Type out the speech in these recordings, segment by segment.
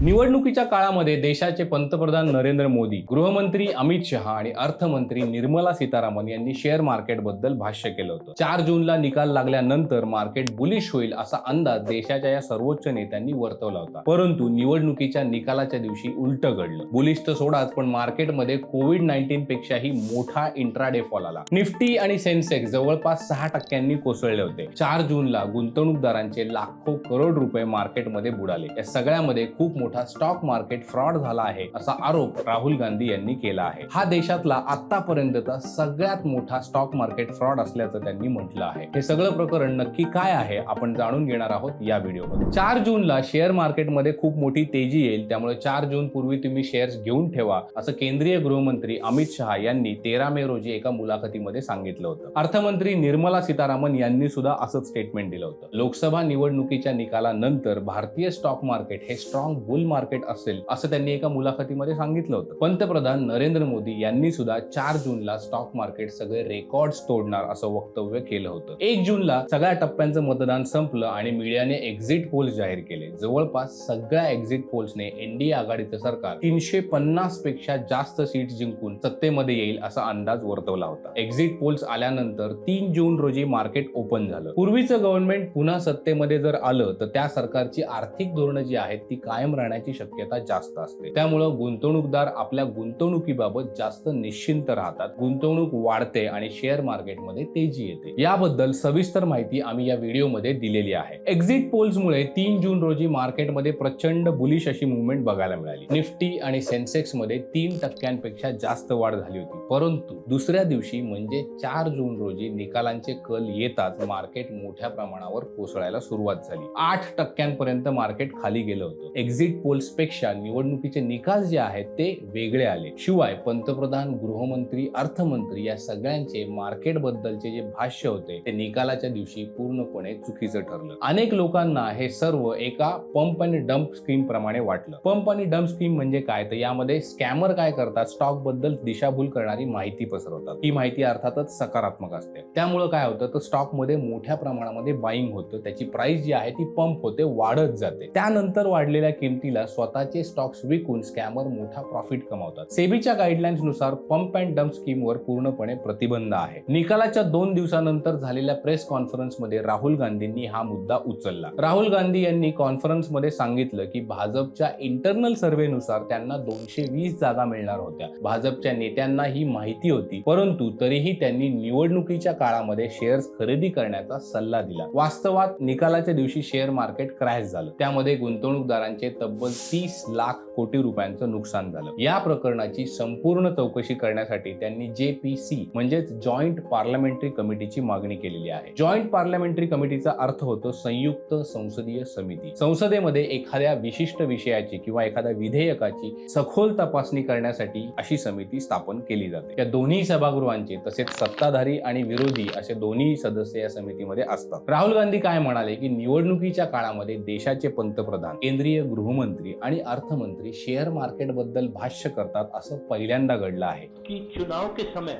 निवडणुकीच्या काळामध्ये देशाचे पंतप्रधान नरेंद्र मोदी गृहमंत्री अमित शहा आणि अर्थमंत्री निर्मला सीतारामन यांनी शेअर मार्केटबद्दल भाष्य केलं होतं. चार जूनला निकाल लागल्यानंतर मार्केट बुलिश होईल असा अंदाज देशाच्या या सर्वोच्च नेत्यांनी वर्तवला होता. परंतु निवडणुकीच्या निकालाच्या दिवशी उलट घडलं. बुलिश तर सोडाच पण मार्केटमध्ये कोविड नाईन्टीन पेक्षाही मोठा इंट्राडे फॉल आला. निफ्टी आणि सेन्सेक्स जवळपास सहा टक्क्यांनी कोसळले होते. चार जूनला गुंतवणूकदारांचे लाखो करोड रुपये मार्केटमध्ये बुडाले. या सगळ्यामध्ये खूप मोठा स्टॉक मार्केट फ्रॉड झाला आहे असा आरोप राहुल गांधी यांनी केला आहे. हा देशातला आतापर्यंतचा सगळ्यात मोठा स्टॉक मार्केट फ्रॉड असल्याचं त्यांनी म्हटलं आहे. हे सगळं प्रकरण नक्की काय आहे आपण जाणून घेणार आहोत या व्हिडिओमध्ये. चार जूनला शेअर मार्केटमध्ये खूप मोठी तेजी येईल त्यामुळे चार जून पूर्वी तुम्ही शेअर्स घेऊन ठेवा असं केंद्रीय गृहमंत्री अमित शहा यांनी तेरा मे रोजी एका मुलाखतीमध्ये सांगितलं होतं. अर्थमंत्री निर्मला सीतारामन यांनी सुद्धा असंच स्टेटमेंट दिलं होतं. लोकसभा निवडणुकीच्या निकालानंतर भारतीय स्टॉक मार्केट हे स्ट्रॉंग बुल मार्केट असेल असं त्यांनी एका मुलाखतीमध्ये सांगितलं होतं. पंतप्रधान नरेंद्र मोदी यांनी सुद्धा चार जूनला स्टॉक मार्केट सगळे रेकॉर्ड्स तोडणार असं वक्तव्य केलं होतं. एक जूनला सगळ्या टप्प्यांचं मतदान संपलं आणि मीडियाने एक्झिट पोल्स जाहीर केले. जवळपास सगळ्या एक्झिट पोल्सने एनडीए आघाडीचं सरकार तीनशे पन्नासपेक्षा जास्त सीट जिंकून सत्तेमध्ये येईल असा अंदाज वर्तवला होता. एक्झिट पोल्स आल्यानंतर तीन जून रोजी मार्केट ओपन झालं. पूर्वीचं गव्हर्नमेंट पुन्हा सत्तेमध्ये जर आलं तर त्या सरकारची आर्थिक धोरणं जी आहेत ती कायम राहण्याची शक्यता जास्त असते. त्यामुळं गुंतवणूकदार आपल्या गुंतवणुकीबाबत जास्त निश्चिंत राहतात. गुंतवणूक वाढते आणि शेअर मार्केटमध्ये तेजी येते. याबद्दल सविस्तर माहिती आम्ही या व्हिडिओमध्ये दिलेली आहे. एक्झिट पोल्समुळे तीन जून रोजी मार्केटमध्ये प्रचंड बुलिश अशी मुवमेंट बघायला मिळाली. निफ्टी आणि सेन्सेक्समध्ये तीन टक्क्यांपेक्षा जास्त वाढ झाली होती. परंतु दुसऱ्या दिवशी म्हणजे चार जून रोजी निकालांचे कल येताच मार्केट मोठ्या प्रमाणावर कोसळायला सुरुवात झाली. आठ टक्क्यांपर्यंत मार्केट खाली गेलं होतं. एक्झिट पोल्सपेक्षा निवडणुकीचे निकाल जे आहेत ते वेगळे आले. शिवाय पंतप्रधान गृहमंत्री अर्थमंत्री या सगळ्यांचे मार्केट बद्दलचे जे भाष्य होते ते निकालाच्या दिवशी पूर्णपणे चुकीचं ठरलं. अनेक लोकांना हे सर्व एका पंप आणि डंप स्कीम प्रमाणे वाटलं. पंप आणि डंप स्कीम म्हणजे काय? तर यामध्ये स्कॅमर काय करतात? स्टॉकबद्दल दिशाभूल करणार माहिती पसरवतात. ही माहिती अर्थातच सकारात्मक असते. त्यामुळं काय होतं तर स्टॉकमध्ये मोठ्या प्रमाणामध्ये बाईंग होतं. त्याची प्राइस जी आहे ती पंप होते वाढत जाते. त्यानंतर वाढलेल्या किमतीला स्वतःचे स्टॉक्स विकून स्कॅमर मोठा प्रॉफिट कमावतात. सेबीच्या गाईडलाईन्सनुसार पंप अँड डंप स्कीमवर पूर्णपणे प्रतिबंध आहे. निकालाच्या दोन दिवसानंतर झालेल्या प्रेस कॉन्फरन्समध्ये राहुल गांधींनी हा मुद्दा उचलला. राहुल गांधी यांनी कॉन्फरन्समध्ये सांगितलं की भाजपच्या इंटरनल सर्व्हेनुसार त्यांना दोनशे वीस जागा मिळणार होत्या. भाजपच्या नेत्यांना ही माहिती होती परंतु तरीही त्यांनी निवडणुकीच्या काळामध्ये शेअर्स खरेदी करण्याचा सल्ला दिला. वास्तवात निकालाच्या दिवशी शेअर मार्केट क्रॅश झालं. त्यामध्ये गुंतवणूकदारांचे तब्बल तीस लाख कोटी रुपयांचं नुकसान झालं. या प्रकरणाची संपूर्ण चौकशी करण्यासाठी त्यांनी जे पी सी म्हणजेच जॉईंट पार्लमेंटरी कमिटीची मागणी केलेली आहे. जॉईंट पार्लमेंटरी कमिटीचा अर्थ होतो संयुक्त संसदीय समिती. संसदेमध्ये एखाद्या विशिष्ट विषयाची किंवा एखाद्या विधेयकाची सखोल तपासणी करण्यासाठी अशी समिती स्थापन केली जाते. या दोन्ही सभागृहांचे तसेच सत्ताधारी आणि विरोधी असे दोन्ही सदस्य या समितीमध्ये असतात. राहुल गांधी काय म्हणाले की निवडणुकीच्या काळामध्ये देशाचे पंतप्रधान केंद्रीय गृहमंत्री आणि अर्थमंत्री शेअर मार्केटबद्दल भाष्य करतात असं पहिल्यांदा घडलं आहे. की चुनाव के समय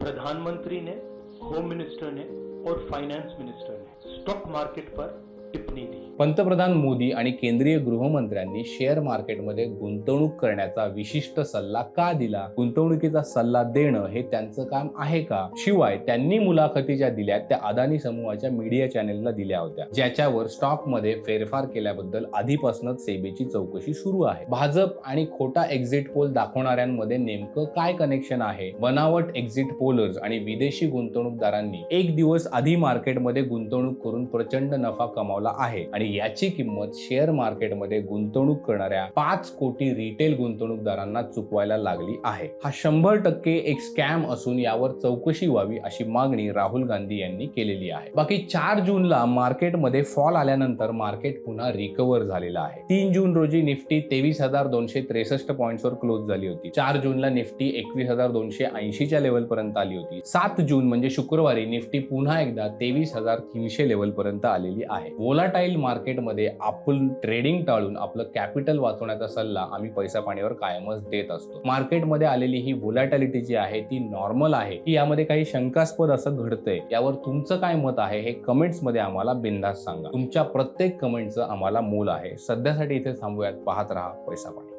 प्रधानमंत्री ने होम मिनिस्टर ने और फाइनेंस मिनिस्टर ने स्टॉक मार्केट पर टिप्पणी दिली. पंतप्रधान मोदी आणि केंद्रीय गृहमंत्र्यांनी शेअर मार्केटमध्ये गुंतवणूक करण्याचा विशिष्ट सल्ला का दिला? गुंतवणुकीचा सल्ला देणं हे त्यांचं काम आहे का? शिवाय त्यांनी मुलाखती ज्या दिल्या त्या अदानी समूहाच्या मीडिया चॅनेलला दिल्या होत्या ज्याच्यावर स्टॉकमध्ये फेरफार केल्याबद्दल आधीपासूनच सेबीची चौकशी सुरू आहे. भाजप आणि खोटा एक्झिट पोल दाखवणाऱ्यांमध्ये नेमकं काय कनेक्शन आहे? बनावट एक्झिट पोलर्स आणि विदेशी गुंतवणूकदारांनी एक दिवस आधी मार्केटमध्ये गुंतवणूक करून प्रचंड नफा कमावला आहे. आणि याची किंमत शेअर मार्केटमध्ये गुंतवणूक करणाऱ्या पाच कोटी रिटेल गुंतवणूकदारांना चुकवायला लागली आहे. हा शंभर टक्के एक स्कॅम असून यावर चौकशी व्हावी अशी मागणी राहुल गांधी यांनी केलेली आहे. बाकी चार जूनला मार्केटमध्ये फॉल आल्यानंतर मार्केट पुन्हा रिकव्हर झालेलं आहे. तीन जून रोजी निफ्टी तेवीस हजार दोनशे त्रेसष्ट पॉईंट्सवर क्लोज झाली होती. चार जूनला निफ्टी एकवीस हजार दोनशे ऐंशीच्या लेवल पर्यंत आली होती. सात जून म्हणजे शुक्रवारी निफ्टी पुन्हा एकदा तेवीस हजार तीनशे लेवल पर्यंत आलेली आहे. वोलाटाईल मार्केटमध्ये आपण ट्रेडिंग टाळून आपलं कॅपिटल वाचवण्याचा सल्ला आम्ही पैसा पाण्यावर कायमच देत असतो. मार्केटमध्ये आलेली ही वोलाटॅलिटी जी आहे ती नॉर्मल आहे. की यामध्ये काही शंकास्पद असं घडतंय यावर तुमचं काय मत आहे हे कमेंट्समध्ये आम्हाला बिंदास सांगा. तुमच्या प्रत्येक कमेंटचं आम्हाला मूल आहे. सध्यासाठी इथे थांबूयात पाहत राहा पैसा पाणी